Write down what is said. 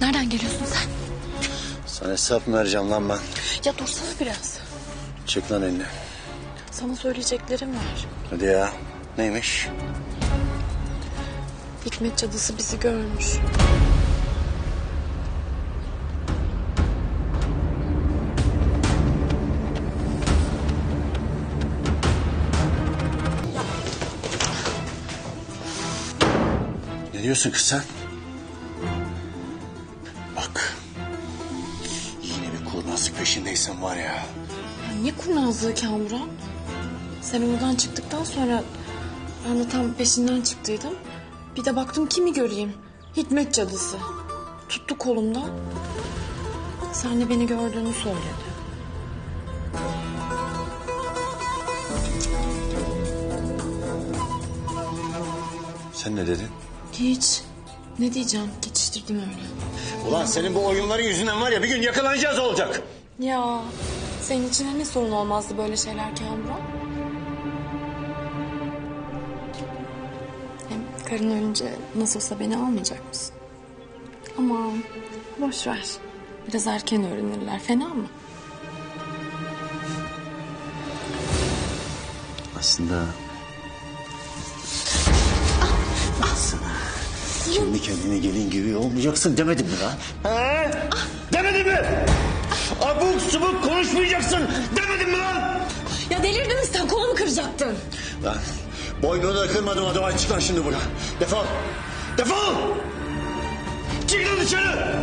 Nereden geliyorsun sen? Sana hesap mı vereceğim lan ben? Ya dursana biraz. Çek lan elini. Sana söyleyeceklerim var. Hadi ya. Neymiş? Hikmet cadısı bizi görmüş. Ne diyorsun kız sen? Kurnazlık peşindeysen var ya. Ya niye kurnazlığı Kamuran? Sen oradan çıktıktan sonra ben de tam peşinden çıktıydım. Bir de baktım kimi göreyim? Hikmet cadısı. Tuttu kolumdan. Sen de beni gördüğünü söyledi. Sen ne dedin? Hiç. Ne diyeceğim? Geçiştirdim öyle. Ulan senin bu oyunların yüzünden var ya bir gün yakalanacağız olacak. Ya senin için ne sorun olmazdı böyle şeyler Kamuran? Hem karın ölünce nasıl olsa beni almayacak mısın? Aman boş ver. Biraz erken öğrenirler. Fena mı? Aslında... Kendi kendine gelin gibi olmayacaksın demedim mi lan? Ha? Demedim mi? Abuk subuk konuşmayacaksın demedim mi lan? Ya delirdin mi sen? Kolumu kıracaktın. Lan boynunu da kırmadım o zaman çık lan şimdi buradan. Defol. Defol. Çık lan dışarı.